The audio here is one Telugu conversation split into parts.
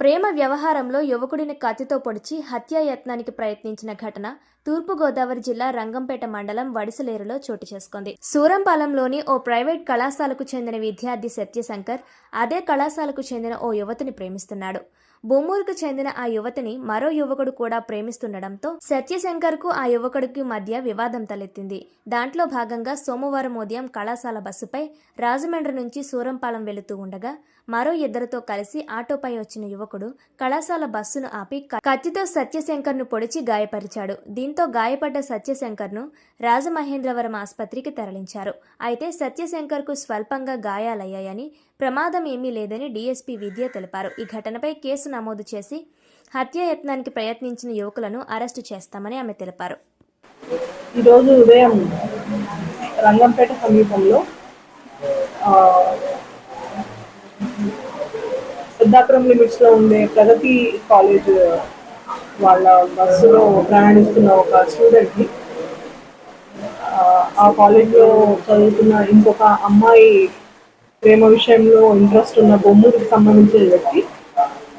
ప్రేమ వ్యవహారంలో యువకుడిని కత్తితో పొడిచి హత్యాయత్నానికి ప్రయత్నించిన ఘటన తూర్పుగోదావరి జిల్లా రంగంపేట మండలం వడిసలేరులో చోటు చేసుకుంది. సూరంపాలెంలోని ఓ ప్రైవేట్ కళాశాలకు చెందిన విద్యార్థి సత్యశంకర్ అదే కళాశాలకు చెందిన ఓ యువతిని ప్రేమిస్తున్నాడు. బొమ్మూరుకు చెందిన ఆ యువతిని మరో యువకుడు కూడా ప్రేమిస్తుండటంతో సత్యశంకర్కు ఆ యువకుడికి మధ్య వివాదం తలెత్తింది. దాంట్లో భాగంగా సోమవారం ఉదయం కళాశాల బస్సుపై రాజమండ్రి నుంచి సూరంపాలెం వెళుతూ ఉండగా మరో ఇద్దరితో కలిసి ఆటోపై వచ్చిన యువకుడు కళాశాల బస్సును ఆపి కత్తితో సత్యశంకర్ను పొడిచి గాయపరిచాడు. దీంతో గాయపడ్డ సత్యశంకర్ను రాజమహేంద్రవరం ఆసుపత్రికి తరలించారు. అయితే సత్యశంకర్కు స్వల్పంగా గాయాలయ్యాయని ప్రమాదం ఏమీ లేదని డీఎస్పీ విద్య తెలిపారు. ఈ ఘటనపై కేసు నమోదు చేసి హత్యాయత్నానికి ప్రయత్నించిన యువకులను అరెస్టు చేస్తామని ఆమె తెలిపారు. ఈరోజు ఉదయం రంగంపేట సమీపంలో పెద్దాపురం లిమిట్స్ లిమిట్స్లో ఉండే ప్రగతి కాలేజ్ వాళ్ళ బస్సులో ప్రయాణిస్తున్న ఒక స్టూడెంట్ని ఆ, కాలేజ్లో చదువుతున్న ఇంకొక అమ్మాయి ప్రేమ విషయంలో ఇంట్రెస్ట్ ఉన్న బొమ్మకి సంబంధించిన వ్యక్తి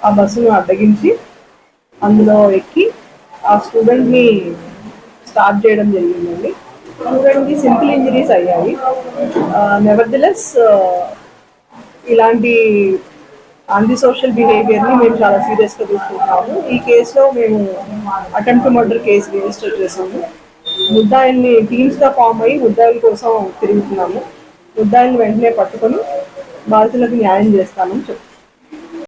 ఆ బస్సును అడ్డగించి అందులో ఎక్కి ఆ స్టూడెంట్ని స్టార్ట్ చేయడం జరిగిందండి. స్టూడెంట్కి సింపుల్ ఇంజరీస్ అయ్యాయి. నెవర్దిలెస్ ఇలాంటి యాంటీ సోషల్ బిహేవియర్ని మేము చాలా సీరియస్గా తీసుకుంటున్నాము ఈ కేసులో మేము అటెంప్ట్ మర్డర్ కేసు రిజిస్టర్ చేసాము. ముద్దాయిల్ని టీమ్స్గా ఫామ్ అయ్యి ముద్దాయిల కోసం తిరుగుతున్నాము. ముద్దాయిల్ని వెంటనే పట్టుకొని బాధితులకు న్యాయం చేస్తామని చెప్తాము